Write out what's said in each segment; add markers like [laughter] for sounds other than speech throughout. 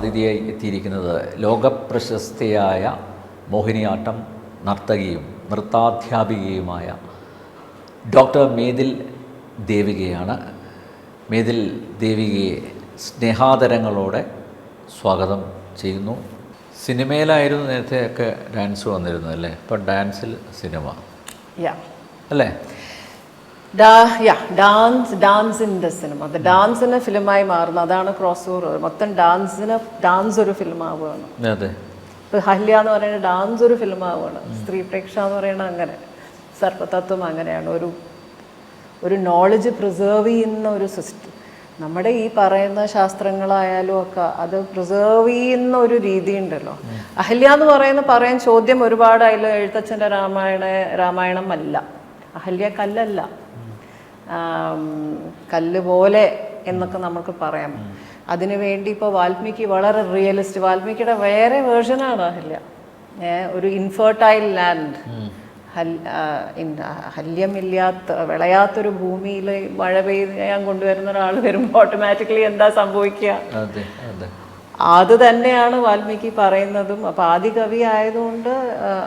അതിഥിയായി എത്തിയിരിക്കുന്നത് ലോകപ്രശസ്തയായ മോഹിനിയാട്ടം നർത്തകിയും നൃത്താധ്യാപികയുമായ ഡോക്ടർ മേതിൽ ദേവികയാണ്. മേതിൽ ദേവികയെ സ്നേഹാദരങ്ങളോടെ സ്വാഗതം ചെയ്യുന്നു. സിനിമയിലായിരുന്നു നേരത്തെയൊക്കെ ഡാൻസ് വന്നിരുന്നത് അല്ലേ? ഇപ്പം ഡാൻസിൽ സിനിമ. അല്ലേ? ഡാ ഡാൻസ് ഇൻ ദ സിനിമ. അത് ഡാൻസിന് ഫിലിമായി മാറുന്നു. അതാണ് ക്രോസ് ഓവർ മൊത്തം ഡാൻസിന് ഡാൻസ് ഒരു ഫിലിം ആവുകയാണ് ഇപ്പൊ ഹല്യ എന്ന് പറയുന്നത് ഡാൻസ് ഒരു ഫിലിം ആവുകയാണ് സ്ത്രീ പ്രേക്ഷ എന്ന് പറയുന്നത് അങ്ങനെ. സർപ്പതത്വം അങ്ങനെയാണ്. ഒരു ഒരു നോളജ് പ്രിസേർവ് ചെയ്യുന്ന ഒരു സിസ്റ്റം നമ്മുടെ ഈ പറയുന്ന ശാസ്ത്രങ്ങളായാലും ഒക്കെ അത് പ്രിസേർവ് ചെയ്യുന്ന ഒരു രീതി ഉണ്ടല്ലോ. അഹല്യ എന്ന് പറയുന്ന പറയാൻ ചോദ്യം ഒരുപാട്. അതിൽ എഴുത്തച്ഛന്റെ രാമായണ രാമായണം അല്ല അഹല്യ കല്ലല്ല. കല്ല് പോലെ എന്നൊക്കെ നമുക്ക് പറയാം. അതിനു വേണ്ടി ഇപ്പോൾ വാൽമീകി വളരെ റിയലിസ്റ്റ് വാൽമീകിയുടെ വേറെ വേർഷനാണ് അഹല്യ. ഒരു ഇൻഫെർട്ടൈൽ ലാൻഡ് ഹല്യമില്ലാത്ത വിളയാത്തൊരു ഭൂമിയിൽ മഴ പെയ്യാൻ കൊണ്ടുവരുന്ന ഒരാൾ വരുമ്പോൾ ഓട്ടോമാറ്റിക്കലി എന്താ സംഭവിക്കുക? അതെ തന്നെയാണ് വാൽമീകി പറയുന്നതും. അപ്പൊ ആദ്യ കവി ആയതുകൊണ്ട്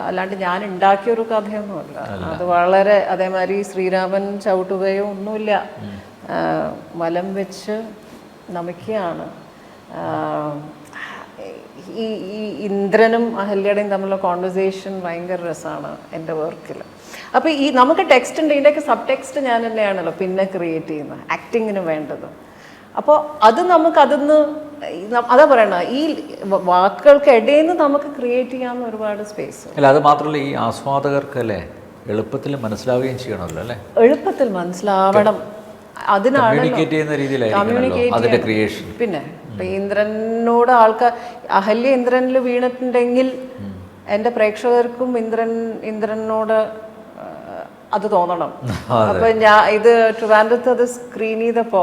അല്ലാണ്ട് ഞാൻ ഉണ്ടാക്കിയൊരു കഥയൊന്നുമല്ല. അത് വളരെ അതേമാതിരി ശ്രീരാമൻ ചവിട്ടുകയോ ഒന്നുമില്ല. മലം വലം വെച്ച് നമിക്കുകയാണ്. ഈ ഈ ഇന്ദ്രനും അഹല്യയുടെയും തമ്മിലുള്ള കോൺവെർസേഷൻ ഭയങ്കര രസമാണ് എന്റെ വർക്കിൽ അപ്പോൾ ഈ നമുക്ക് ടെക്സ്റ്റ് ഉണ്ട്. ഇതിന്റെയൊക്കെ സബ് ടെക്സ്റ്റ് ഞാൻ തന്നെയാണല്ലോ പിന്നെ ക്രിയേറ്റ് ചെയ്യുന്നത്. ആക്ടിങ്ങിന് വേണ്ടത്. അപ്പോൾ അത് നമുക്ക് ന- അതാ പറയണ ഈ വാക്കുകൾക്ക് ഇടയിൽ നിന്ന് നമുക്ക് ക്രിയേറ്റ് ചെയ്യാവുന്ന ഒരുപാട് സ്പേസ് അല്ല അത് മാത്രമല്ല ഈ ആസ്വാദകർക്ക് അല്ലേ എളുപ്പത്തിൽ മനസ്സിലാവുകയും ചെയ്യണമല്ലോ അല്ലേ? എളുപ്പത്തിൽ മനസ്സിലാവണം. അതിനാണ് കമ്മ്യൂണിക്കേറ്റ് ചെയ്യുന്ന രീതിയിലായിരിക്കണമല്ലോ അതിന്റെ ക്രിയേഷൻ പിന്നെ ഇന്ദ്രനോട് ആൾക്കാർ അഹല്യ ഇന്ദ്രനിൽ വീണിട്ടുണ്ടെങ്കിൽ എന്റെ പ്രേക്ഷകർക്കും ഇന്ദ്രൻ ഇന്ദ്രനോട് അത് തോന്നണം. [laughs] അപ്പൊ ഞാൻ ഇത് ട്രിവാൻഡ്രത്ത് അത് സ്ക്രീൻ ചെയ്തപ്പോ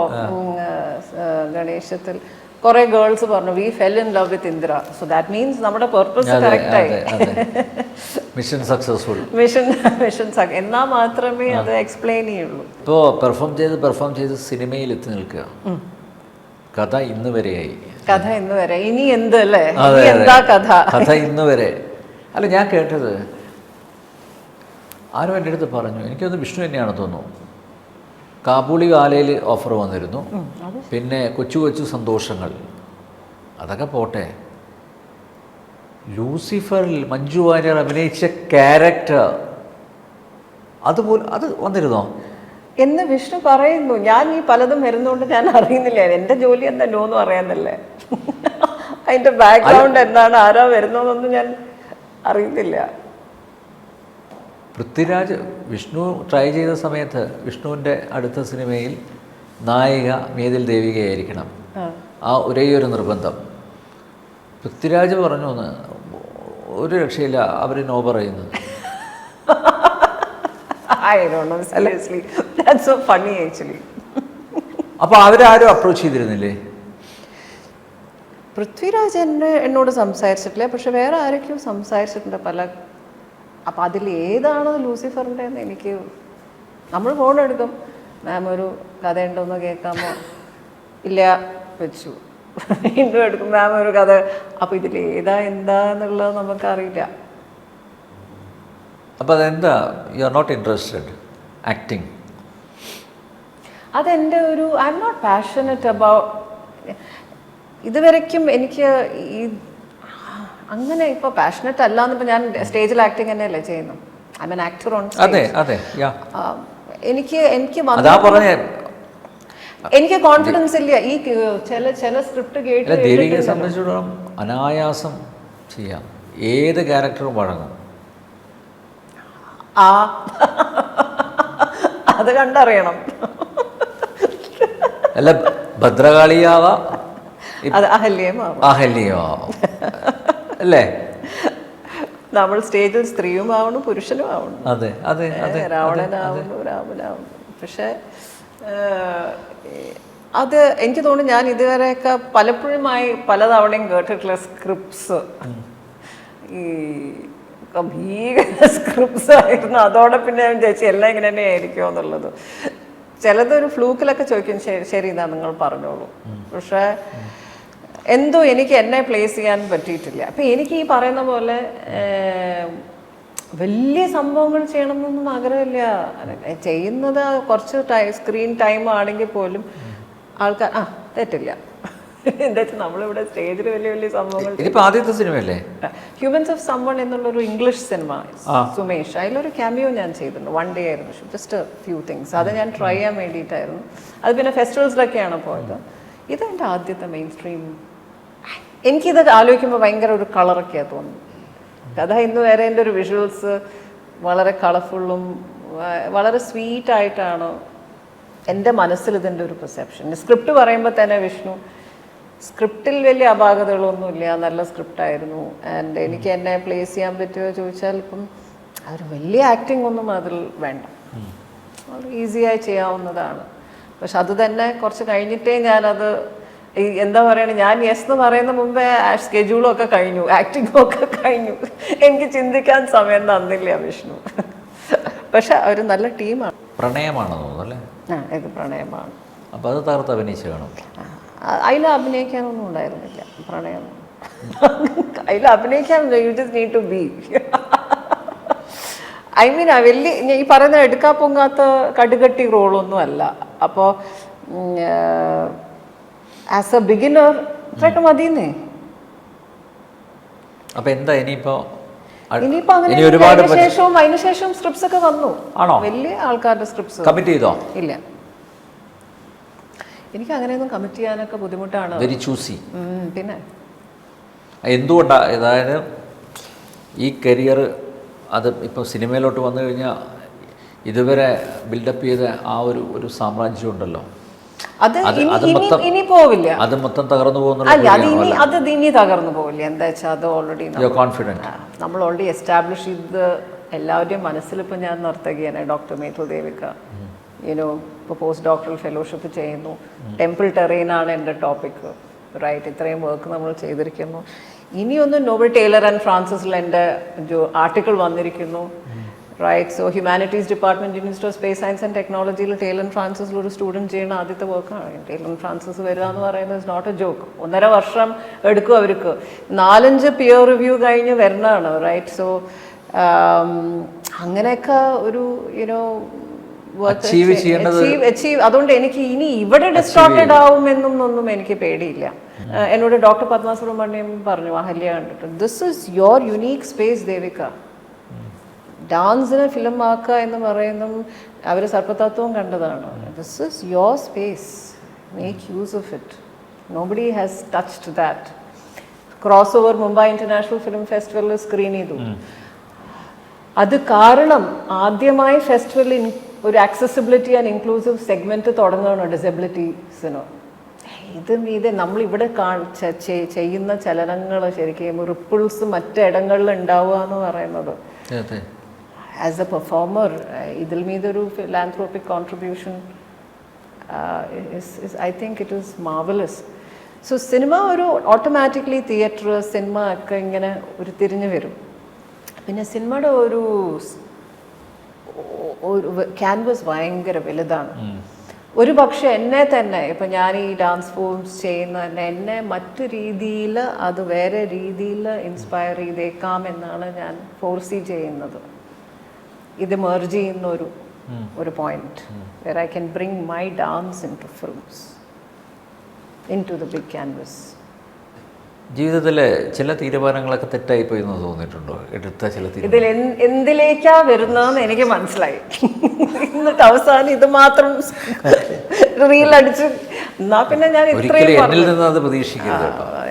ഗണേശത്തിൽ കുറെ ഗേൾസ് പറഞ്ഞു we fell in love with Indra so that means നമ്മുടെ പെർപ്പസ് കറക്റ്റ് ആയി. മിഷൻ സക്സസ്ഫുൾ മിഷൻ മിഷൻ എന്നാ മാത്രമേ അത് എക്സ്പ്ലെയിൻ ചെയ്യുള്ളൂ. ഇപ്പോൾ പെർഫോം ചെയ്ത് പെർഫോം ചെയ്ത് സിനിമയിൽ എത്തി നിൽക്കുക. കഥ ഇന്ന് വരെയായി. കഥ ഇന്ന് വരെ. ഇനി എന്ത് അല്ലേ. എന്താ കഥ? കഥ ഇന്ന് വരെ. അല്ല ഞാൻ കേട്ടത് ആരും എന്റെ അടുത്ത് പറഞ്ഞു. എനിക്കത് വിഷ്ണു തന്നെയാണ് തോന്നുന്നു. കാബൂളി കാലയിൽ ഓഫർ വന്നിരുന്നു. പിന്നെ കൊച്ചു കൊച്ചു സന്തോഷങ്ങൾ. അതൊക്കെ പോട്ടെ. ലൂസിഫറിൽ മഞ്ജു വാര്യർ അഭിനയിച്ച ക്യാരക്ടർ അതുപോലെ അത് വന്നിരുന്നോ? എന്ന് വിഷ്ണു പറയുന്നു. ഞാൻ ഈ പലതും വരുന്നതുകൊണ്ട് [laughs] ഞാൻ അറിയുന്നില്ല? എന്റെ ജോലി എന്തല്ലോ എന്ന് അറിയാന്നല്ലേ അതിന്റെ ബാക്ക്ഗ്രൗണ്ട് എന്താണ്? ആരാ വരുന്നതെന്നൊന്നും ഞാൻ അറിയുന്നില്ല. പൃഥ്വിരാജ് വിഷ്ണു ട്രൈ ചെയ്ത സമയത്ത് വിഷ്ണുവിന്റെ അടുത്ത സിനിമയിൽ നായിക മേതിൽ ദേവികയായിരിക്കണം. ആ. ആ ഒരേ ഒരു നിർബന്ധം. പൃഥ്വിരാജ് പറഞ്ഞു എന്ന് ഒരു രക്ഷയില്ല അവർ നോ പറയുന്നത് I don't know seriously that's so funny actually അപ്പോൾ അവരാരും അപ്രോച്ച് ചെയ്തിരുന്നില്ലേ? പൃഥ്വിരാജ് എന്നെ എന്നോട് സംസാരിച്ചിട്ടില്ല. പക്ഷെ വേറെ ആരൊക്കെയോ സംസാരിച്ചിട്ടുണ്ട്. പല അപ്പം അതിൽ ഏതാണ് ലൂസിഫറിന്റെ എന്ന് എനിക്ക് നമ്മൾ ഫോൺ എടുക്കും. മാം ഒരു കഥ ഉണ്ടോന്ന് കേൾക്കാമോ? ഇല്ല വെച്ചു. വീണ്ടും എടുക്കും. മാം ഒരു കഥ. അപ്പോൾ ഇതിൽ ഏതാ എന്താ എന്നുള്ളത് നമുക്കറിയില്ല. അപ്പോൾ അതെന്താ? You are not interested acting അതെന്റെ ഒരു I'm not passionate about ഇതുവരയ്ക്കും എനിക്ക് ഈ അങ്ങനെ ഇപ്പോൾ പാഷനറ്റ് അല്ല എന്നിപ്പോൾ ഞാൻ സ്റ്റേജിൽ ആക്ടിങ് തന്നെയല്ലേ ചെയ്യുന്നു. ഐ മീൻ ആക്ടർ ഓൺ അതെ അതെ എനിക്ക് എനിക്ക് എനിക്ക് കോൺഫിഡൻസ് ഇല്ല. ഈ ചില ചില സ്ക്രിപ്റ്റ് കേട്ട് ദേവികയെ സംബന്ധിച്ചിടത്തോളം അനായാസം ചെയ്യാം. ഏത് ക്യാരക്ടറും വഴങ്ങും. ആ. അത് കണ്ടറിയണം. അല്ല ഭദ്രകാളിയാവാം. അഹല്യമാവും. അഹല്യമാവാം. അല്ലേ? നമ്മൾ സ്റ്റേജിൽ സ്ത്രീയും ആവണം പുരുഷനും ആവണം. അതെ അതെ അതെ രാവണനാവുന്നു രാമനാവുന്നു പക്ഷെ അത് എനിക്ക് തോന്നുന്നു ഞാൻ ഇതുവരെയൊക്കെ പലപ്പോഴുമായി പലതവണയും കേട്ടിട്ടുള്ള സ്ക്രിപ്റ്റ്സ്. ഈ ഭീകര സ്ക്രിപ്റ്റ്സ് ആയിരുന്നു. അതോടെ പിന്നെ ഞാൻ വിചാരിച്ചു എല്ലാം ഇങ്ങനെ തന്നെ ആയിരിക്കുമോ എന്നുള്ളത്. ചിലതൊരു ഫ്ലൂക്കിലൊക്കെ ചോദിക്കും ശരി ശരി എന്നാ നിങ്ങൾ പറഞ്ഞോളൂ. പക്ഷേ എന്തോ എനിക്ക് എന്നെ പ്ലേസ് ചെയ്യാൻ പറ്റിയിട്ടില്ല. അപ്പം എനിക്ക് ഈ പറയുന്ന പോലെ വലിയ സംഭവങ്ങൾ ചെയ്യണമെന്നൊന്നും ആഗ്രഹമില്ല. ചെയ്യുന്നത് കുറച്ച് ടൈം സ്ക്രീൻ ടൈം ആണെങ്കിൽ പോലും ആൾക്കാർ ആ തെറ്റില്ല. എന്താ വെച്ചാൽ നമ്മളിവിടെ സ്റ്റേജിൽ വലിയ വലിയ സംഭവങ്ങൾ ആദ്യത്തെ സിനിമയല്ലേ? ഹ്യൂമൻസ് ഓഫ് സമ്മൺ എന്നുള്ളൊരു ഇംഗ്ലീഷ് സിനിമ സുമേഷ്. അതിലൊരു ക്യാമിയോ ഞാൻ ചെയ്തിട്ടുണ്ട്. വൺ ഡേ ആയിരുന്നു. ജസ്റ്റ് ഫ്യൂ തിങ്സ് അത് ഞാൻ ട്രൈ ചെയ്യാൻ വേണ്ടിയിട്ടായിരുന്നു. അത് പിന്നെ ഫെസ്റ്റിവൽസിലൊക്കെയാണ് പോയത്. ഇതെന്റെ ആദ്യത്തെ മെയിൻ സ്ട്രീം എനിക്കിത് ആലോചിക്കുമ്പോൾ ഭയങ്കര ഒരു കളറൊക്കെയാണ് തോന്നുന്നു കഥ ഇന്ന് വരെ എന്റെ ഒരു വിഷ്വൽസ് വളരെ കളർഫുള്ളും വളരെ സ്വീറ്റ് ആയിട്ടാണ് എന്റെ മനസ്സിൽ ഇതിന്റെ ഒരു പെർസെപ്ഷൻ സ്ക്രിപ്റ്റ് പറയുമ്പോൾ തന്നെ വിഷ്ണു സ്ക്രിപ്റ്റിൽ വലിയ അപാകതകളൊന്നുമില്ല നല്ല സ്ക്രിപ്റ്റായിരുന്നു ആൻഡ് എനിക്ക് എന്നെ പ്ലേസ് ചെയ്യാൻ പറ്റുമോ ചോദിച്ചാൽ ഇപ്പം ഒരു വലിയ ആക്ടിംഗ് ഒന്നും അതിൽ വേണ്ട. ഈസിയായി ചെയ്യാവുന്നതാണ്. പക്ഷെ അത് തന്നെ കുറച്ച് കഴിഞ്ഞിട്ടേ ഞാനത് ഈ എന്താ പറയണേ ഞാൻ യെസ് എന്ന് പറയുന്ന മുമ്പേ സ്കെഡ്യൂളും ഒക്കെ കഴിഞ്ഞു ആക്ടിങ്ങും ഒക്കെ കഴിഞ്ഞു. എനിക്ക് ചിന്തിക്കാൻ സമയം തന്നില്ല വിഷ്ണു. പക്ഷെ ഒരു നല്ല ടീമാണ്. പ്രണയമാണെന്ന് തോന്നുന്നു അല്ലേ? ആ ഇത് പ്രണയമാണ്. അപ്പൊ അത് തകർത്ത് അഭിനയിച്ച് കാണും. അതിൽ അഭിനയിക്കാനൊന്നും ഉണ്ടായിരുന്നില്ല പ്രണയം. അതിൽ അഭിനയിക്കാൻ you just need to be I mean വലിയ ഈ പറയുന്ന എടുക്കാ പൊങ്ങാത്ത കടുകട്ടി റോളൊന്നും അല്ല. അപ്പോൾ ആസ് എ ബിഗിനർ ഇത്രയൊക്കെ മതിയെന്നേ അപ്പൊ എന്താ ഇനിയിപ്പോ ഇനിയിപ്പോ അങ്ങനെ ഇനി ഒരുപാട് അതിന് ശേഷവും അതിന് ശേഷം സ്ക്രിപ്റ്റ്സ് ഒക്കെ വന്നു. ആണോ? വലിയ ആൾക്കാരുടെ സ്ക്രിപ്റ്റ്സ് കമ്മിറ്റ് ചെയ്തോ? ഇല്ല. എനിക്ക് അങ്ങനെയൊന്നും കമ്മിറ്റ് ചെയ്യാനൊക്കെ ബുദ്ധിമുട്ടാണ്. വെരി ചൂസി പിന്നെ? എന്തുകൊണ്ടാ അതായത് ഈ കരിയർ അത് ഇപ്പോൾ സിനിമയിലോട്ട് വന്നു കഴിഞ്ഞാൽ ഇതുവരെ ബിൽഡപ്പ് ചെയ്ത ആ ഒരു ഒരു സാമ്രാജ്യം ഉണ്ടല്ലോ. അത് ഇനി പോവില്ല. അത് മൊത്തം തകർന്നു അല്ല അത് ഇനി തകർന്നു പോവില്ല. എന്താ വെച്ചാൽ അത് ഓൾറെഡി കോൺഫിഡന്റ് നമ്മൾ ഓൾറെഡി എസ്റ്റാബ്ലിഷ് ചെയ്ത് എല്ലാവരുടെയും മനസ്സിലിപ്പോൾ ഞാൻ നർത്തകിയാണ് doctor Methil Devika. You know ഇപ്പോൾ പോസ്റ്റ് ഡോക്ടറൽ ഫെലോഷിപ്പ് ചെയ്യുന്നു. ടെമ്പിൾ ടെറൈനാണ് എന്റെ ടോപ്പിക് റൈറ്റ് ഇത്രയും വർക്ക് നമ്മൾ ചെയ്തിരിക്കുന്നു. ഇനിയൊന്നും നോബൽ ടൈലർ ആൻഡ് ഫ്രാൻസിസിൽ എന്റെ ജോ ആർട്ടിക്കിൾ വന്നിരിക്കുന്നു. Right so humanities department minister of space science and ടെക്നോളജിയിൽ ടേലൻ ഫ്രാൻസിസിൽ ഒരു സ്റ്റുഡന്റ് ചെയ്യുന്ന ആദ്യത്തെ വർക്കാണ് ടേലൻ ഫ്രാൻസിസ് വരിക എന്ന് പറയുന്നത് ഇസ് നോട്ട് എ ജോക്ക് ഒന്നര വർഷം എടുക്കും അവർക്ക്. നാലഞ്ച് പിയർ റിവ്യൂ കഴിഞ്ഞ് വരുന്നതാണ് റൈറ്റ് സോ അങ്ങനെയൊക്കെ ഒരു യുനോ അതുകൊണ്ട് എനിക്ക് ഇനി ഇവിടെ ഡിസ്ട്രോക്റ്റഡ് ആവും ഒന്നും എനിക്ക് പേടിയില്ല. എന്നോട് ഡോക്ടർ പത്മാസുബ്രഹ്മണ്യം പറഞ്ഞു അഹല്യ കണ്ടിട്ട് this is your unique space Devika ഡാൻസിനെ film ആക്കുക എന്ന് പറയുന്നതും അവർ സർപ്പതത്വം കണ്ടതാണ്. This is your space make use of it nobody has touched that cross over Mumbai international film ഫെസ്റ്റിവലിൽ സ്ക്രീൻ ചെയ്തു അത് കാരണം ആദ്യമായി ഫെസ്റ്റിവലിൽ ഒരു ആക്സസിബിലിറ്റി ആൻഡ് ഇൻക്ലൂസീവ് സെഗ്മെന്റ് തുടങ്ങുകയാണ് ഡിസബിലിറ്റീസിന് ഇത് ഇത് നമ്മളിവിടെ ചെയ്യുന്ന ചലനങ്ങൾ ശരിക്കും റിപ്പിൾസ് മറ്റിടങ്ങളിൽ ഉണ്ടാവുക എന്ന് പറയുന്നത്. ആസ് എ പെർഫോമർ ഇതിൽ മീതൊരു philanthropic contribution I think it is marvellous so cinema ഒരു ഓട്ടോമാറ്റിക്കലി തിയേറ്റർ സിനിമ ഒക്കെ ഇങ്ങനെ ഒരു തിരിഞ്ഞു വരും. പിന്നെ സിനിമയുടെ ഒരു ഒരു ക്യാൻവസ് ഭയങ്കര വലുതാണ്. ഒരു പക്ഷെ എന്നെ തന്നെ ഇപ്പം ഞാൻ ഈ ഡാൻസ് ഫോംസ് ചെയ്യുന്ന തന്നെ എന്നെ മറ്റു രീതിയിൽ അത് വേറെ രീതിയിൽ ഇൻസ്പയർ ചെയ്തേക്കാം എന്നാണ് ഞാൻ ഫോർസി ചെയ്യുന്നത്. ഇത് മെർജ് ചെയ്യുന്ന ഒരു ഒരു point where I can bring my dance into films into the big canvas ജീവിതത്തിലെ ചില തീരുമാനങ്ങളൊക്കെ തെറ്റായി പോയി എന്ന് തോന്നിയിട്ടുണ്ടോ? എടുത്ത ചില ഇതിൽ എന്തിലേക്കാ വരുന്നതെന്ന് എനിക്ക് മനസ്സിലായി. എന്നിട്ട് അവസാനം ഇത് മാത്രം റീൽ അടിച്ച് എന്നാ പിന്നെ ഞാൻ ഇത്രയും എന്നിൽ നിന്ന് അത്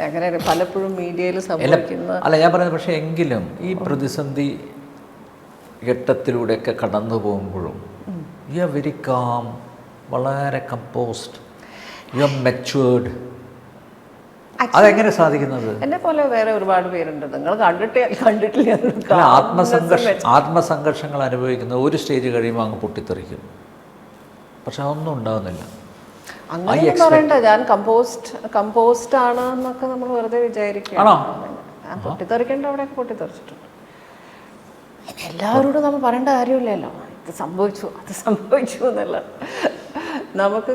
അങ്ങനെ പലപ്പോഴും മീഡിയയിൽ സംഭവിക്കുന്ന അല്ല ഞാൻ പറയുന്നത് പക്ഷേ എങ്കിലും ഈ പ്രതിസന്ധി ഘട്ടത്തിലൂടെയൊക്കെ കടന്നു പോകുമ്പോഴും യു ആർ വെരി കാം വളരെ കമ്പോസ്ഡ് യു ആർ മെച്ചുവേർഡ് അതെങ്ങനെ സാധിക്കുന്നത്? എന്നെ പോലെ വേറെ ഒരുപാട് പേരുണ്ട്. നിങ്ങൾ കണ്ടിട്ട് കണ്ടിട്ടില്ല. ആത്മസംഘർഷ ആത്മസംഘർഷങ്ങൾ അനുഭവിക്കുന്ന ഒരു സ്റ്റേജ് കഴിയുമ്പോൾ അങ്ങ് പൊട്ടിത്തെറിക്കും. പക്ഷെ അതൊന്നും ഉണ്ടാകുന്നില്ല അങ്ങനെ പറയണ്ട. ഞാൻ കമ്പോസ്റ്റ് കമ്പോസ്റ്റ് ആണ് എന്നൊക്കെ നമ്മൾ വെറുതെ? ഞാൻ പൊട്ടിത്തെറിക്കേണ്ട അവിടെ പൊട്ടിത്തെറിച്ചിട്ടുണ്ട്. എല്ലാവരോടും നമ്മൾ പറയേണ്ട കാര്യമില്ലല്ലോ. ഇത് സംഭവിച്ചു അത് സംഭവിച്ചു എന്നല്ല നമുക്ക്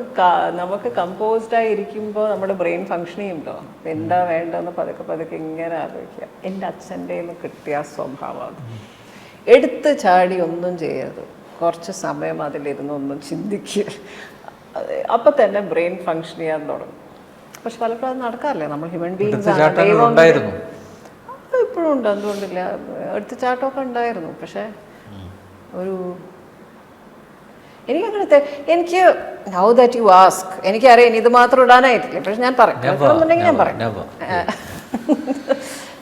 നമുക്ക് കമ്പോസ്ഡ് ആയിരിക്കുമ്പോൾ നമ്മുടെ ബ്രെയിൻ ഫങ്ഷൻ ചെയ്യുമ്പോൾ എന്താ വേണ്ടതെന്ന് പതുക്കെ പതുക്കെ ഇങ്ങനെ ആലോചിക്കുക. എന്റെ അച്ഛന്റെ നിന്ന് കിട്ടിയ സ്വഭാവം എടുത്ത് ചാടി ഒന്നും ചെയ്യരുത്. കുറച്ച് സമയം അതിലിരുന്ന് ഒന്നും ചിന്തിക്കുക അപ്പം തന്നെ ബ്രെയിൻ ഫങ്ഷൻ ചെയ്യാൻ തുടങ്ങും. പക്ഷെ പലപ്പോഴും അത് നടക്കാറില്ലേ? നമ്മൾ ഹ്യൂമൻ ബീങ്സ് ആണ്. ഇപ്പോഴും ഉണ്ട്. എന്തുകൊണ്ടില്ല എടുത്തുചാട്ടമൊക്കെ ഉണ്ടായിരുന്നു. പക്ഷേ ഒരു എനിക്ക് അങ്ങനത്തെ എനിക്ക് നൗ ദാറ്റ് യു ആസ്ക് എനിക്കറിയാം ഇനി ഇത് മാത്രം ഇടാനായിട്ടില്ല. പക്ഷെ ഞാൻ പറയാം. ഞാൻ പറയാം.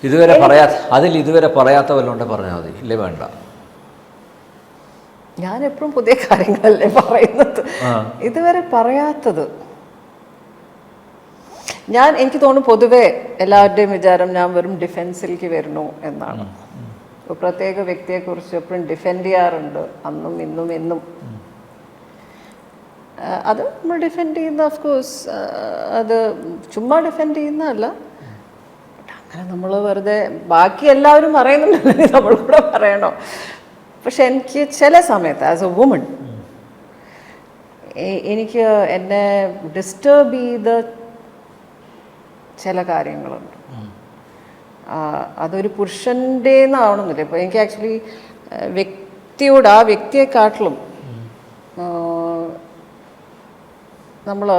ഇതുവരെ പറയാത്ത അതിൽ ഇതുവരെ പറയാത്ത വല്ലതും ഉണ്ടെ പറഞ്ഞാൽ മതി. ഇല്ലേ വേണ്ട. ഞാൻ എപ്പോഴും പുതിയ കാര്യങ്ങളല്ലേ പറയുന്നത്. ഇതുവരെ പറയാത്തത് ഞാൻ എനിക്ക് തോന്നുന്നു പൊതുവെ എല്ലാവരുടെയും വിചാരം ഞാൻ വെറും ഡിഫെൻസിലേക്ക് വരുന്നു എന്നാണ്. ഒരു പ്രത്യേക വ്യക്തിയെക്കുറിച്ച് എപ്പോഴും ഡിഫെൻഡ് ചെയ്യാറുണ്ട്. അന്നും ഇന്നും എന്നും. അത് നമ്മൾ ഡിഫെൻഡ് ചെയ്യുന്ന ഓഫ് കോഴ്സ് അത് ചുമ്മാ ഡിഫെൻഡ് ചെയ്യുന്നതല്ല. അങ്ങനെ നമ്മൾ വെറുതെ ബാക്കി എല്ലാവരും പറയുന്നുണ്ടെങ്കിൽ നമ്മൾ കൂടെ പറയണോ? പക്ഷെ എനിക്ക് ചില സമയത്ത് ആസ് എ വുമൺ എനിക്ക് എന്നെ ഡിസ്റ്റർബ് ചെയ്ത ചില കാര്യങ്ങളുണ്ട്. അതൊരു പുരുഷന്റെ എന്നാവണമെന്നില്ല ഇപ്പോൾ എനിക്ക് ആക്ച്വലി വ്യക്തിയോട് ആ വ്യക്തിയെക്കാട്ടിലും നമ്മൾ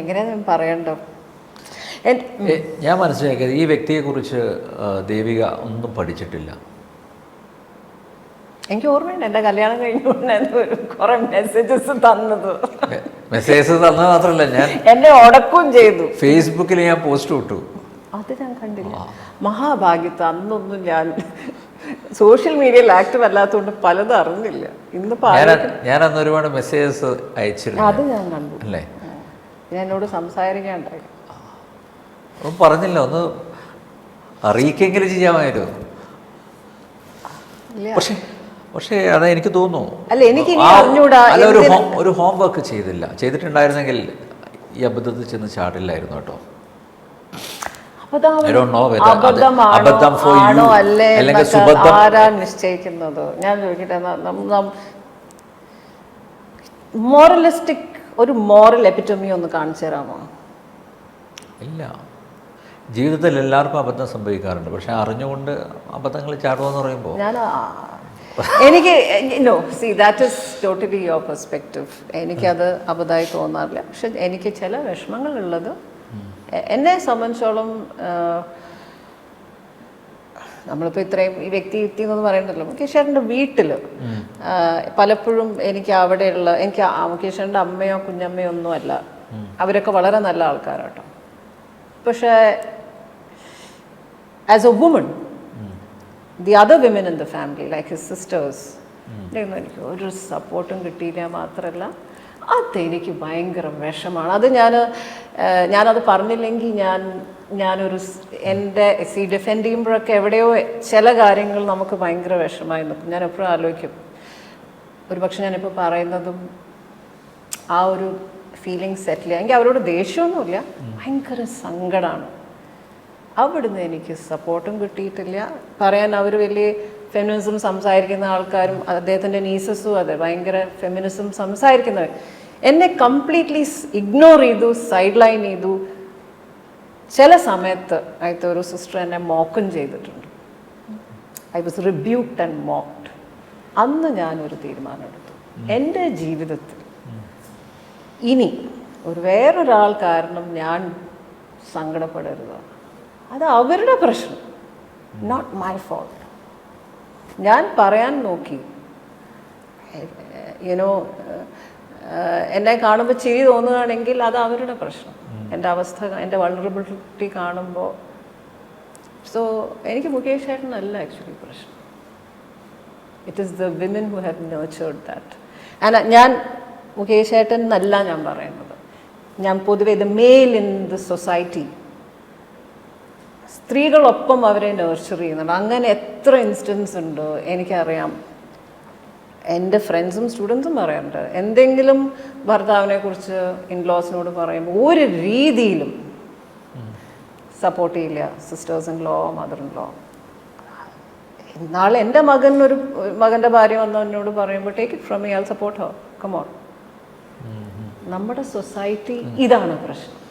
എങ്ങനെയാണ് പറയണ്ടോ? ഞാൻ മനസ്സിലാക്കിയത് ഈ വ്യക്തിയെക്കുറിച്ച് കുറിച്ച് ദേവിക ഒന്നും പഠിച്ചിട്ടില്ല. എനിക്ക് ഓർമ്മയുണ്ട്. എന്റെ കല്യാണം കഴിഞ്ഞുകൊണ്ട് കുറെ മെസ്സേജസ് തന്നത്. മെസ്സേജ് തന്നത് മാത്രമല്ല ഞാൻ എന്നെ ഉടക്കും ചെയ്തു. ഫേസ്ബുക്കിൽ ഞാൻ പോസ്റ്റ് വിട്ടു അത് ഞാൻ കണ്ടില്ല. മഹാഭാഗ്യത്ത് അന്നൊന്നും ഞാൻ സോഷ്യൽ മീഡിയയിൽ ആക്റ്റീവ് അല്ലാത്തതുകൊണ്ട് പലതും അറിഞ്ഞില്ല. ഇന്നിപ്പോ ഞാൻ അന്ന് ഒരുപാട് മെസ്സേജസ് അയച്ചിരുന്നു. അത് ഞാൻ കണ്ടു. അല്ലേ? ഞാൻ എന്നോട് സംസാരിക്കാണ്ടായി. ഒന്നും പറഞ്ഞില്ല ഒന്ന് അറിയിക്കെങ്കിലും ചെയ്യാമായിരുന്നു. പക്ഷേ പക്ഷേ അതെ എനിക്ക് തോന്നുന്നു. അല്ല എനിക്ക് അല്ല ഒരു ഹോം ഒരു ഹോം വർക്ക് ചെയ്തില്ല. ചെയ്തിട്ടുണ്ടായിരുന്നെങ്കിൽ ഈ അബദ്ധത്തിൽ ചെന്ന് ചാടില്ലായിരുന്നു കേട്ടോ. നിശ്ചയിക്കുന്നത്? ഞാൻ ചോദിക്കട്ടെ മോറലിസ്റ്റിക് ഒരു മോറൽ എപ്പിറ്റമി ഒന്ന് കാണിച്ചു തരാമോ? ഇല്ല. ജീവിതത്തിൽ എല്ലാവർക്കും അബദ്ധം സംഭവിക്കാറുണ്ട്. പക്ഷെ അറിഞ്ഞുകൊണ്ട് അബദ്ധങ്ങൾ ചാടുമെന്ന് പറയുമ്പോൾ ഞാൻ എനിക്ക് no see that is totally your perspective എനിക്കത് അബദ്ധമായി തോന്നാറില്ല. പക്ഷെ എനിക്ക് ചില വിഷമങ്ങളുള്ളത് എന്നെ സംബന്ധിച്ചോളം നമ്മളിപ്പോൾ ഇത്രയും ഈ വ്യക്തി വ്യക്തി എന്ന് പറയണ്ടല്ലോ. മുകേഷേട്ടന്റെ വീട്ടിൽ പലപ്പോഴും എനിക്ക് അവിടെയുള്ള എനിക്ക് മുകേഷേട്ടന്റെ അമ്മയോ കുഞ്ഞമ്മയോ ഒന്നും അല്ല. അവരൊക്കെ വളരെ നല്ല ആൾക്കാരാട്ടോ. പക്ഷേ as a woman the other women in the family like his sisters എനിക്ക് ഒരു സപ്പോർട്ടും കിട്ടിയില്ല മാത്രമല്ല അതെനിക്ക് ഭയങ്കര വിഷമാണ്. അത് ഞാൻ ഞാനത് പറഞ്ഞില്ലെങ്കിൽ ഞാൻ ഞാനൊരു എന്റെ സി ഡിഫെൻഡ് ചെയ്യുമ്പോഴൊക്കെ എവിടെയോ ചില കാര്യങ്ങൾ നമുക്ക് ഭയങ്കര വിഷമായി നിൽക്കും. ഞാൻ എപ്പോഴും ആലോചിക്കും. ഒരു പക്ഷെ ഞാനിപ്പോൾ പറയുന്നതും ആ ഒരു ഫീലിംഗ് സെറ്റിൽ എനിക്ക് അവരോട് ദേഷ്യമൊന്നുമില്ല. ഭയങ്കര സങ്കടമാണ് അവിടുന്ന് എനിക്ക് സപ്പോർട്ടും കിട്ടിയിട്ടില്ല. പറയാൻ അവർ വലിയ ഫെമിനിസം സംസാരിക്കുന്ന ആൾക്കാരും അദ്ദേഹത്തിന്റെ നീസസും അതെ ഭയങ്കര ഫെമിനിസം സംസാരിക്കുന്നവർ എന്നെ കംപ്ലീറ്റ്ലി ഇഗ്നോർ ചെയ്തു സൈഡ് ലൈൻ ചെയ്തു. ചില സമയത്ത് ആയിട്ട് ഒരു സിസ്റ്റർ എന്നെ മോക്കും ചെയ്തിട്ടുണ്ട്. I was rebuked and mocked അന്ന് ഞാനൊരു തീരുമാനമെടുത്തു. എന്റെ ജീവിതത്തിൽ ഇനി ഒരു വേറൊരാൾ കാരണം ഞാൻ സങ്കടപ്പെടരുത്. അത് അവരുടെ പ്രശ്നം. നോട്ട് മൈ ഫോൾട്ട് ഞാൻ പറയാൻ നോക്കി. യുനോ എന്നെ കാണുമ്പോൾ ചിരി തോന്നുകയാണെങ്കിൽ അത് അവരുടെ പ്രശ്നം. എന്റെ അവസ്ഥ എന്റെ വൾണറബിലിറ്റി കാണുമ്പോൾ സോ എനിക്ക് മുകേഷ് ചേട്ടനല്ല ആക്ച്വലി പ്രശ്നം. It is the women who have nurtured that and ഞാൻ മുകേഷ് ചേട്ടൻ എന്നല്ല ഞാൻ പറയുന്നത്. ഞാൻ പൊതുവേ the male in the society സ്ത്രീകളൊപ്പം അവരെ നേർച്ചർ ചെയ്യുന്നുണ്ട്. അങ്ങനെ എത്ര ഇൻസ്റ്റൻസ് ഉണ്ട് എനിക്കറിയാം. എന്റെ ഫ്രണ്ട്സും സ്റ്റുഡൻസും പറയാറുണ്ട്. എന്തെങ്കിലും ഭർത്താവിനെ കുറിച്ച് ഇൻലോസിനോട് പറയുമ്പോൾ ഒരു രീതിയിലും സപ്പോർട്ട് ചെയ്യില്ല. Sisters in law mother in law നാളെ എന്റെ മകൻ ഒരു മകന്റെ ഭാര്യ വന്ന് എന്നോട് പറയുമ്പോൾ ടേക്ക് ഇറ്റ് ഫ്രം ഇയാൾ സപ്പോർട്ടോ സപ്പോർട്ട് ഹോ കമോൺ നമ്മുടെ സൊസൈറ്റി ഇതാണ് പ്രശ്നം.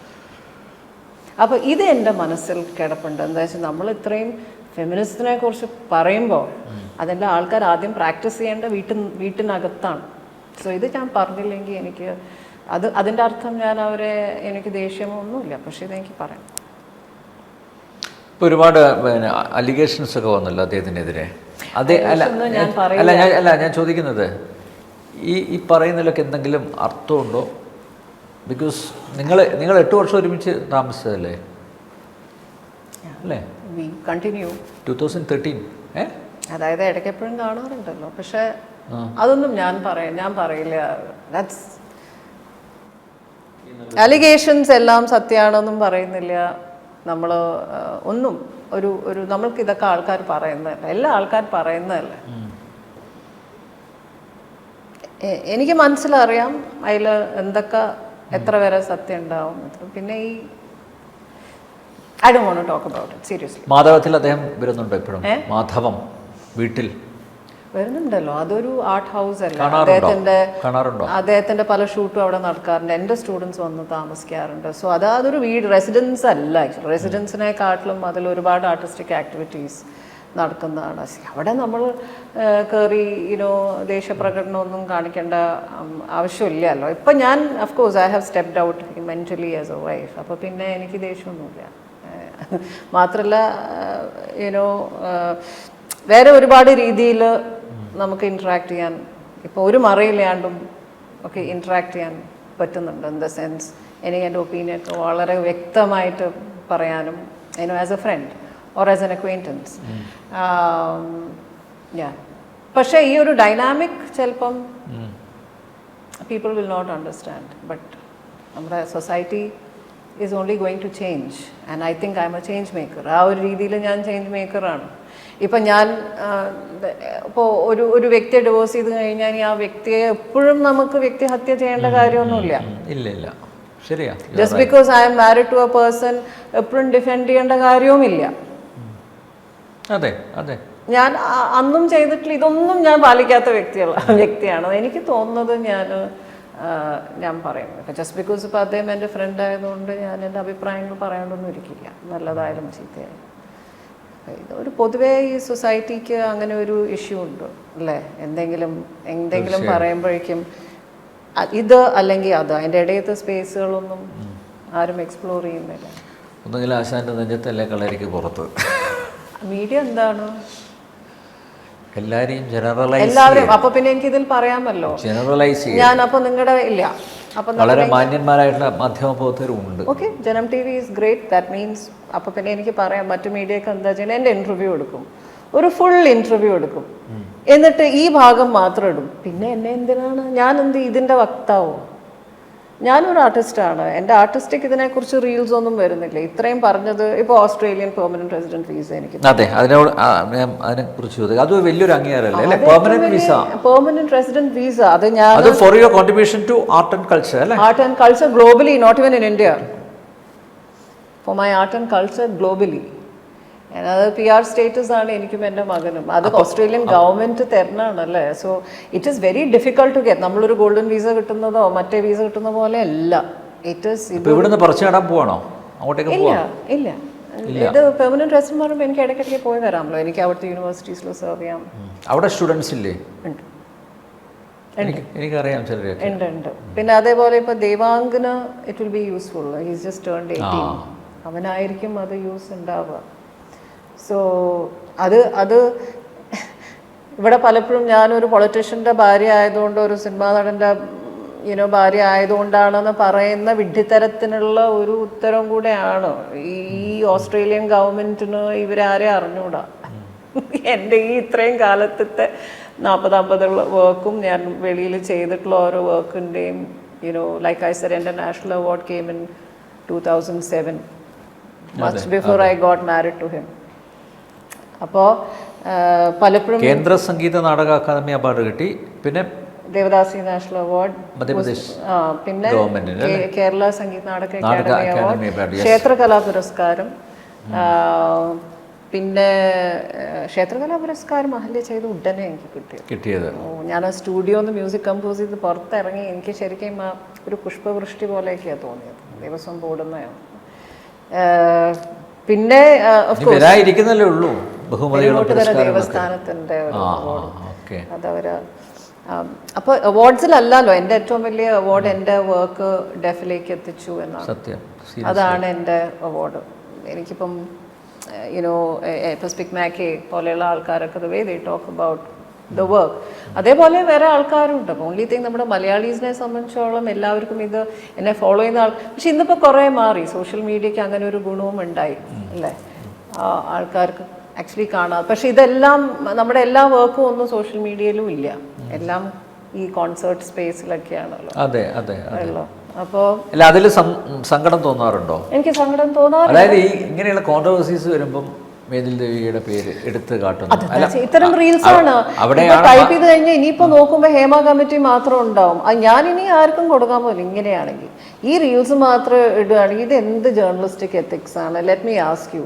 അപ്പോൾ ഇത് എന്റെ മനസ്സിൽ കിടപ്പുണ്ട്. എന്താ വെച്ചാൽ നമ്മൾ ഇത്രയും ഫെമിനിസത്തിനെ കുറിച്ച് പറയുമ്പോൾ അതിന്റെ ആൾക്കാർ ആദ്യം പ്രാക്ടീസ് ചെയ്യേണ്ട വീട്ടിൽ വീട്ടിനകത്താണ്. സോ ഇത് ഞാൻ പറഞ്ഞില്ലെങ്കിൽ എനിക്ക് അത് അതിന്റെ അർത്ഥം ഞാൻ അവരെ എനിക്ക് ദേഷ്യമൊന്നുമില്ല. പക്ഷേ ഇതെനിക്ക് പറയാം. ഇപ്പോൾ ഒരുപാട് പിന്നെ അലിഗേഷൻസ് ഒക്കെ വന്നല്ലോ അദ്ദേഹത്തിനെതിരെ. അതെ അല്ല ഞാൻ അല്ല ഞാൻ അല്ല ഞാൻ ചോദിക്കുന്നത് ഈ ഈ പറയുന്നതിലൊക്കെ എന്തെങ്കിലും അർത്ഥമുണ്ടോ? ബിക്കോസ് നിങ്ങൾ നിങ്ങൾ എട്ട് വർഷം ഒരുമിച്ച് താമസിച്ചതല്ലേ? അല്ലേ? കണ്ടിന്യൂ ടു തൗസൻഡ് തേർട്ടീൻ ഏ? അതായത് ഇടയ്ക്ക് എപ്പോഴും കാണാറുണ്ടല്ലോ. പക്ഷേ അതൊന്നും ഞാൻ പറയാം ഞാൻ പറയില്ല. ദാറ്റ്സ് അലിഗേഷൻസ് എല്ലാം സത്യമാണെന്നും പറയുന്നില്ല. നമ്മൾ ഒന്നും ഒരു ഒരു നമ്മൾക്ക് ഇതൊക്കെ ആൾക്കാർ പറയുന്നതല്ല. എല്ലാ ആൾക്കാർ പറയുന്നതല്ല. എനിക്ക് മനസ്സിലറിയാം അതിൽ എന്തൊക്കെ എത്ര വരെ സത്യം ഉണ്ടാവും പിന്നെ ഈ I do won't talk about it seriously മാധവത്തിൽ അദ്ദേഹം വരുന്നുണ്ടോ ഇപ്പോഴും മാധവം വീട്ടിൽ. വരുന്നുണ്ടല്ലോ. അതൊരു ആർട്ട് ഹൗസ് അല്ല. അദ്ദേഹത്തിന്റെ അദ്ദേഹത്തിന്റെ പല ഷൂട്ടും അവിടെ നടക്കാറുണ്ട്. എന്റെ സ്റ്റുഡൻസ് വന്ന് താമസിക്കാറുണ്ട്. സോ അത് അതൊരു വീട് റെസിഡൻസ് അല്ല. റെസിഡൻസിനെക്കാട്ടിലും അതിൽ ഒരുപാട് ആർട്ടിസ്റ്റിക് ആക്ടിവിറ്റീസ് നടക്കുന്നതാണ്. അവിടെ നമ്മൾ കയറി യുനോ ദേഷ്യപ്രകടനമൊന്നും കാണിക്കേണ്ട ആവശ്യമില്ലല്ലോ. ഇപ്പം ഞാൻ of course I have stepped out mentally as a wife അപ്പോൾ പിന്നെ എനിക്ക് ദേഷ്യമൊന്നുമില്ല. മാത്രമല്ല യുനോ വേറെ ഒരുപാട് രീതിയിൽ നമുക്ക് ഇൻട്രാക്ട് ചെയ്യാൻ ഇപ്പോൾ ഒരു മറയില്ലാണ്ടും ഒക്കെ ഇൻട്രാക്ട് ചെയ്യാൻ പറ്റുന്നുണ്ട്. ഇൻ ദ സെൻസ് എനിക്ക് എന്റെ ഒപ്പീനിയൻ ഒക്കെ വളരെ വ്യക്തമായിട്ട് പറയാനും you know as a friend or as an acquaintance ഞാൻ പക്ഷേ ഈ ഒരു ഡൈനാമിക് ചിലപ്പം people will not understand but നമ്മുടെ society is only going to change and I think I'm a change maker ആ ഒരു രീതിയിൽ ഞാൻ ചേഞ്ച് മേക്കറാണ് ഇപ്പം ഞാൻ ഇപ്പോൾ ഒരു ഒരു വ്യക്തിയെ ഡിവോഴ്സ് ചെയ്ത് കഴിഞ്ഞാൽ ആ വ്യക്തിയെ എപ്പോഴും നമുക്ക് വ്യക്തിഹത്യ ചെയ്യേണ്ട കാര്യമൊന്നുമില്ല. ഇല്ല ഇല്ല. ശരിയാ just because I'm married to a person എപ്പോഴും ഡിഫെൻഡ് ചെയ്യേണ്ട കാര്യവുമില്ല. അതെ അതെ. ഞാൻ അന്നും ചെയ്തിട്ടില്ല ഇതൊന്നും ഞാൻ പാലിക്കാത്ത വ്യക്തിയുള്ള വ്യക്തിയാണ്. എനിക്ക് തോന്നുന്നത് ഞാൻ ഞാൻ പറയും ജസ്റ്റ് ബിക്കോസ് ഇപ്പോൾ അദ്ദേഹം എന്റെ ഫ്രണ്ട് ആയതുകൊണ്ട് ഞാൻ എന്റെ അഭിപ്രായങ്ങൾ പറയാണ്ടൊന്നും ഇരിക്കില്ല. നല്ലതായാലും ചീത്തയായാലും. ഒരു പൊതുവേ ഈ സൊസൈറ്റിക്ക് അങ്ങനെ ഒരു ഇഷ്യൂ ഉണ്ട് അല്ലേ? എന്തെങ്കിലും എന്തെങ്കിലും പറയുമ്പോഴേക്കും ഇത് അല്ലെങ്കിൽ അത് അതിന്റെ ഇടയത്തെ സ്പേസുകളൊന്നും ആരും എക്സ്പ്ലോർ ചെയ്യുന്നില്ല. ഒന്നുകിൽ ആശാന്റെ നെഞ്ചത്തല്ലേ കളരിക്ക് പുറത്ത്. മീഡിയ എന്താണ്? എല്ലാരെയും ജനറലൈസ് എല്ലാവരും അപ്പൊ പിന്നെ എനിക്ക് ഇതിൽ പറയാമല്ലോ ജനറലൈസ് ഞാൻ അപ്പൊ നിങ്ങളുടെ ഇല്ല. അപ്പൊ വളരെ മാന്യന്മാരായിട്ടുള്ള മാധ്യമ പ്രവർത്തകരും ഉണ്ട്. Okay Janam T V is great that means അപ്പൊ പിന്നെ എനിക്ക് പറയാം മറ്റു മീഡിയക്ക് എന്താ ചെയ്യണേ എന്റെ ഇന്റർവ്യൂ എടുക്കും. ഒരു ഫുൾ ഇന്റർവ്യൂ എടുക്കും. എന്നിട്ട് ഈ ഭാഗം മാത്രം ഇടും. പിന്നെ എന്നെ എന്തിനാണ്? ഞാൻ എന്ത് ഇതിന്റെ വക്താവോ? ഞാനൊരു ആർട്ടിസ്റ്റാണ് എന്റെ ആർട്ടിസ്റ്റിക് ഇതിനെക്കുറിച്ച് റീൽസ് ഒന്നും വരുന്നില്ല. ഇത്രയും പറഞ്ഞത് ഇപ്പോൾ ഓസ്ട്രേലിയൻ പെർമനന്റ് റെസിഡന്റ് വിസ എനിക്ക് അതെ അതിനോട് ആ, ഞാൻ അതിനെ കുറിച്ച് ചോദിക്കുക അത് വലിയൊരു അംഗീകാരമല്ലേ? Permanent visa permanent resident visa അത് ഞാൻ അത് for your contribution to art and culture അല്ലേ? And culture globally not even in India for my art and culture globally. അത് പി ആർ സ്റ്റേറ്റസ് ആണ് എനിക്കും എന്റെ മകനും. അത് Australian government തരണാണല്ലേ? So it is very difficult to get നമ്മളൊരു golden visa കിട്ടുന്നതോ മറ്റേ വീസ കിട്ടുന്ന പോലെ അല്ല ഇറ്റ് ഈസ് ഇവിടുന്ന് പറിച്ചു നടാൻ പോവാണോ? അങ്ങോട്ടേക്ക് ഇല്ല ഇല്ല. ഇത് പെർമനന്റ് റെസിഡന്റ് പറയുമ്പോൾ എനിക്ക് ഇടയ്ക്കിടയ്ക്ക് പോയി വരാമല്ലോ. എനിക്ക് അവിടുത്തെ യൂണിവേഴ്സിറ്റീസിൽ സെർവ് ചെയ്യാം. അവിടെ സ്റ്റുഡൻസ് ഇല്ലേ? ഉണ്ട്. എനിക്ക് എനിക്കറിയാം ചിലരെയൊക്കെ ഉണ്ട് ഉണ്ട്. പിന്നെ അതേപോലെ ഇപ്പൊ ദേവാങ്കിന് it will be useful he's just turn eighteen അവനായിരിക്കും അത് യൂസ് ഉണ്ടാവുക. സോ അത് അത് ഇവിടെ പലപ്പോഴും ഞാനൊരു പൊളിറ്റീഷ്യന്റെ ഭാര്യ ആയതുകൊണ്ട് ഒരു സിനിമാ നടന്റെ യുനോ ഭാര്യ ആയതുകൊണ്ടാണെന്ന് പറയുന്ന വിഡ്ഢിത്തരത്തിനുള്ള ഒരു ഉത്തരം കൂടെയാണ്. ഈ ഓസ്ട്രേലിയൻ ഗവൺമെന്റിന് ഇവരാരെ അറിഞ്ഞൂടാ. എന്റെ ഈ ഇത്രയും കാലത്തെ നാൽപ്പത് അമ്പതുള്ള വർക്കും ഞാൻ വെളിയിൽ ചെയ്തിട്ടുള്ള ഓരോ വർക്കിന്റെയും you know like I sir എന്റെ national award came in two thousand seven much before I got married to him അപ്പോൾ പലപ്പോഴും കേന്ദ്ര സംഗീത നാടക അക്കാദമി അവാർഡ് കിട്ടി. പിന്നെ ദേവദാസി നാഷണൽ അവാർഡ് മധ്യപ്രദേശ് പിന്നെ കേരള സംഗീത നാടക അക്കാദമി അവാർഡ്. ക്ഷേത്രകലാ പുരസ്കാരം പിന്നെ ക്ഷേത്രകലാ പുരസ്കാരം അഹല്യ ചെയ്ത് ഉടനെ എനിക്ക് കിട്ടിയത്. കിട്ടിയത്. ഞാൻ ആ സ്റ്റുഡിയോന്ന് മ്യൂസിക് കമ്പോസ് ചെയ്ത് പുറത്തിറങ്ങി എനിക്ക് ശരിക്കും ആ ഒരു പുഷ്പവൃഷ്ടി പോലെയൊക്കെയാണ് തോന്നിയത്. ദിവസം കൂടുന്നതാണ്. പിന്നെ ഉള്ളൂ. ബഹുമതികളും ദേവസ്ഥാനത്തിന്റെ. ഓക്കെ. അതവര് അപ്പോൾ അവാർഡ്സിലല്ലല്ലോ എന്റെ ഏറ്റവും വലിയ അവാർഡ് എന്റെ വർക്ക് ഡെഫിലേക്ക് എത്തിച്ചു എന്നാണ്. സത്യം. അതാണ് എന്റെ അവാർഡ്. എനിക്കിപ്പം യുനോ ഇപ്പോൾ സ്പിക് മാക്കെ പോലെയുള്ള ആൾക്കാരൊക്കെ the way they talk about the work. അതേപോലെ വേറെ ആൾക്കാരുണ്ട്. അപ്പോൾ ഓൺലി തിങ് നമ്മുടെ മലയാളീസിനെ സംബന്ധിച്ചോളം എല്ലാവർക്കും ഇത് എന്നെ ഫോളോ ചെയ്യുന്ന ആൾ പക്ഷെ ഇന്നിപ്പോൾ കുറേ മാറി. സോഷ്യൽ മീഡിയയ്ക്ക് അങ്ങനെ ഒരു ഗുണവും ഉണ്ടായി. അല്ലേ? ആൾക്കാർക്ക് ആക്ച്വലി കാണാം. പക്ഷെ ഇതെല്ലാം നമ്മുടെ എല്ലാ വർക്കും ഒന്നും സോഷ്യൽ മീഡിയയിലും ഇല്ല. എല്ലാം ഈ കോൺസേർട്ട് സ്പേസിലൊക്കെയാണല്ലോ അതെ അതെ അപ്പോൾ അല്ല അതിൽ സങ്കടം തോന്നാറുണ്ടോ? എനിക്ക് സങ്കടം തോന്നാറുണ്ട് അതായത് ഈ ഇങ്ങനെയുള്ള കോൺട്രവേഴ്സീസ് വരുമ്പം മേതിൽ ദേവിയുടെ പേര് എടുത്ത് കാട്ടുന്നു ഇത്തരം റീൽസ് ആണ്. ടൈപ്പ് ചെയ്ത് കഴിഞ്ഞാൽ ഇനിയിപ്പോ നോക്കുമ്പോ ഹേമ കമ്മിറ്റി മാത്രം ഉണ്ടാവും. ഞാൻ ഇനി ആർക്കും കൊടുക്കാൻ പോലും ഇങ്ങനെയാണെങ്കിൽ. ഈ റീൽസ് മാത്രം ഇടുകയാണെങ്കിൽ ഇത് എന്ത് ജേർണലിസ്റ്റിക് എത്തിക്സ് ആണ്? ലെറ്റ് മീ ആസ്ക് യു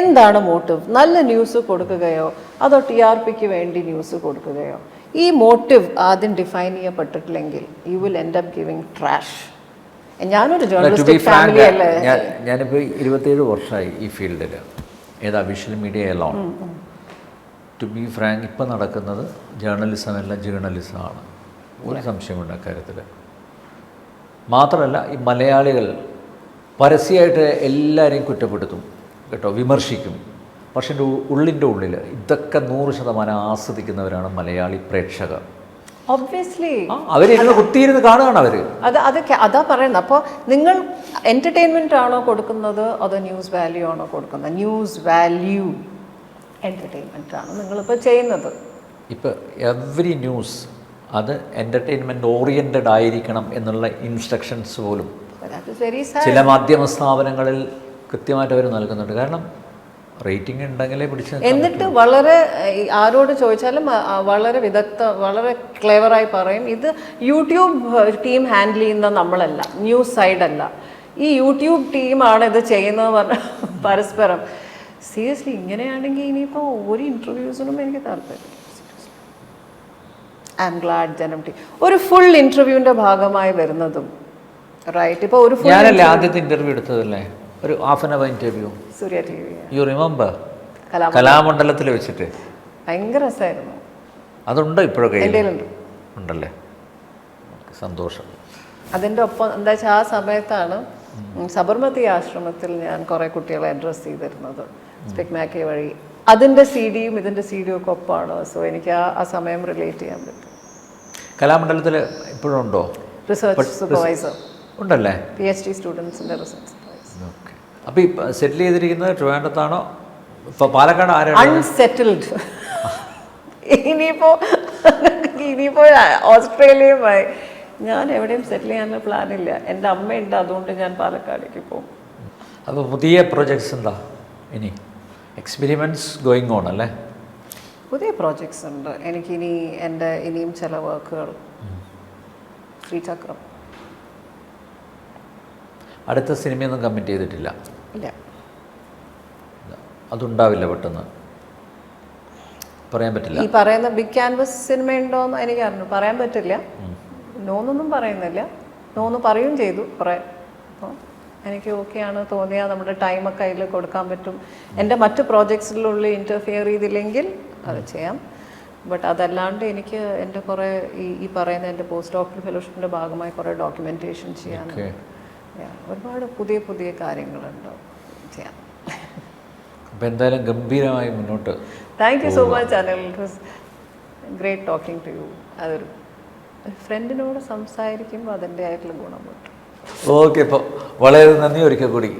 എന്താണ് മോട്ടീവ് നല്ല ന്യൂസ് കൊടുക്കുകയോ? അതോ ടി ആർ പിക്ക് വേണ്ടി ന്യൂസ് കൊടുക്കുകയോ? ഈ മോട്ടീവ് ആദ്യം define ചെയ്യപ്പെട്ടിട്ടില്ലെങ്കിൽ you will end up giving trash ഞാനൊരു ജേർണലിസ്റ്റിക് ഫാമിലി അല്ലേ? ഞാനിപ്പോൾ ഇരുപത്തേഴ് വർഷമായി ഈ ഫീൽഡിൽ ഏതാ വിഷ്വൽ മീഡിയ എല്ലാം ടു ബി ഫ്രാങ്ക് ഇപ്പം നടക്കുന്നത് ജേർണലിസം അല്ല ജേർണലിസമാണ് ഒരു സംശയമുണ്ട് അക്കാര്യത്തിൽ മാത്രമല്ല ഈ മലയാളികൾ പരസ്യമായിട്ട് എല്ലാവരെയും കുറ്റപ്പെടുത്തും കേട്ടോ വിമർശിക്കും. പക്ഷേ എന്റെ ഉള്ളിന്റെ ഉള്ളിൽ ഇതൊക്കെ നൂറ് ശതമാനം ആസ്വദിക്കുന്നവരാണ് മലയാളി പ്രേക്ഷകർ. ഒബ്വിയസ്ലി ആ അവരിരുന്ന് കുത്തിയിരുന്ന് കാണുകയാണ് അവർ അത് അത് അതാ പറയുന്നത്. അപ്പോൾ നിങ്ങൾ എന്റർടൈൻമെന്റ് ആണോ കൊടുക്കുന്നത്? അതോ ന്യൂസ് വാല്യൂ ആണോ കൊടുക്കുന്നത്? ന്യൂസ് വാല്യൂ എന്റർടൈൻമെന്റ് ആണ് നിങ്ങളിപ്പോൾ ചെയ്യുന്നത്. ഇപ്പോൾ എവറി ന്യൂസ് അത് എന്റർടൈൻമെന്റ് ഓറിയന്റഡ് ആയിരിക്കണം എന്നുള്ള ഇൻസ്ട്രക്ഷൻസ് പോലും ചില മാധ്യമ സ്ഥാപനങ്ങളിൽ കൃത്യമായിട്ട് അവർ നൽകുന്നുണ്ട്. കാരണം റേറ്റിംഗ് ഉണ്ടെങ്കിലേ പിടിച്ച് എന്നിട്ട് വളരെ ആരോട് ചോദിച്ചാലും വളരെ വിദഗ്ധ വളരെ ക്ലെവറായി പറയും ഇത് യൂട്യൂബ് ടീം ഹാൻഡിൽ ചെയ്യുന്ന നമ്മളല്ല ന്യൂസ് സൈഡല്ല ഈ യൂട്യൂബ് ടീമാണ് ഇത് ചെയ്യുന്നത് പറഞ്ഞ [laughs] പരസ്പരം. സീരിയസ്ലി ഇങ്ങനെയാണെങ്കിൽ ഇനിയിപ്പോൾ ഒരു ഇന്റർവ്യൂസിനും എനിക്ക് താല്പര്യം I'm glad Janam T. ഒരു ഫുൾ ഇന്റർവ്യൂവിന്റെ ഭാഗമായി വരുന്നതും റൈറ്റ്? ഇപ്പോൾ ഒരു ഫുൾ ഞാനല്ലേ ആദ്യത്തെ ഇന്റർവ്യൂ എടുത്തതല്ലേ? ഒരു half an hour interview Surya T V you remember കലാ കലാമണ്ഡലത്തിൽ വെച്ചിട്ട്. ഭയങ്കര രസമായിരുന്നു അതുണ്ടോ ഇപ്പോഴൊക്കെ ഉണ്ടല്ലേ? സന്തോഷം. അതിന്റെ ഒപ്പം എന്താ വെച്ചാൽ ആ സമയത്താണ് സബർമതി ആശ്രമത്തിൽ ഞാൻ കുറേ കുട്ടികളെ അഡ്രസ്സ് ചെയ്തിരുന്നത്. സ്പിക് മാക്കെ വഴി. അതിന്റെ സി ഡിയും ഇതിന്റെ സി ഡിയും ഒക്കെ ഒപ്പമാണ് സോ എനിക്ക് ആ ആ സമയം റിലേറ്റ് ചെയ്യാൻ പറ്റും. കലാമണ്ഡലത്തിൽ ഇപ്പോഴും ഉണ്ടോ? റിസർച്ച് സൂപ്പർവൈസർ ഉണ്ടല്ലേ? പി എച്ച് ഡി സ്റ്റുഡൻസിന്റെ റിസർച്ച് അപ്പോൾ ഈ സെറ്റിൽ ചെയ്തിരിക്കുന്നത് ട്രിവാൻഡത്താണോ ഇപ്പോൾ പാലക്കാട് ആരാണ്? അൺസെറ്റിൽഡ് ഇനിയിപ്പോൾ ഇനിയിപ്പോൾ ഓസ്ട്രേലിയയുമായി. ഞാൻ എവിടെയും സെറ്റിൽ ചെയ്യാനുള്ള പ്ലാനില്ല എന്റെ അമ്മയുണ്ട് അതുകൊണ്ട് ഞാൻ പാലക്കാടേക്ക് പോകും. അപ്പോൾ പുതിയ പ്രോജക്ട്സ് എന്താ? ഇനി എക്സ്പെരിമെന്റ്സ് ഗോയിങ് ഓൺ അല്ലേ? പുതിയ പ്രോജക്ട്സ് ഉണ്ട്. എനിക്കിനി എന്റെ ഇനിയും ചില വർക്കുകൾ ശ്രീചക്രം അടുത്ത സിനിമയൊന്നും കമ്മിറ്റ് ചെയ്തിട്ടില്ല. ഇല്ല. അതുണ്ടാവില്ല പെട്ടെന്ന്. പറയാൻ പറ്റില്ല. ഈ പറയുന്ന ബിഗ് ക്യാൻവസ് സിനിമ ഉണ്ടോ എന്ന് എനിക്ക് അറിഞ്ഞു. പറയാൻ പറ്റില്ല. നോന്നൊന്നും പറയുന്നില്ല. നോന്ന് പറയും ചെയ്തു കുറേ. അപ്പോൾ എനിക്ക് ഓക്കെയാണ് തോന്നിയാൽ നമ്മുടെ ടൈമൊക്കെ അതിൽ കൊടുക്കാൻ പറ്റും. എന്റെ മറ്റ് പ്രോജക്ട്സിലുള്ള ഇന്റർഫിയർ ചെയ്തില്ലെങ്കിൽ അത് ചെയ്യാം. ബട്ട് അതല്ലാണ്ട് എനിക്ക് എന്റെ കുറേ ഈ ഈ പറയുന്ന എന്റെ പോസ്റ്റ് ഡോക്ടർ ഫെലോഷിപ്പിന്റെ ഭാഗമായി കുറേ ഡോക്യുമെന്റേഷൻ ചെയ്യാനുണ്ട് ഒരുപാട് പുതിയ പുതിയ കാര്യങ്ങളുണ്ട്. ചെയ്യാം. അപ്പോൾ എന്തായാലും ഗംഭീരമായി മുന്നോട്ട് thank you so much Anil. It was great talking to you അതൊരു ഫ്രണ്ടിനോട് സംസാരിക്കുമ്പോൾ അതിന്റെ ആയിട്ടുള്ള ഗുണം കിട്ടും ഓക്കെ ഇപ്പോൾ വളരെ നന്ദി ഒരിക്കൽ കൂടി.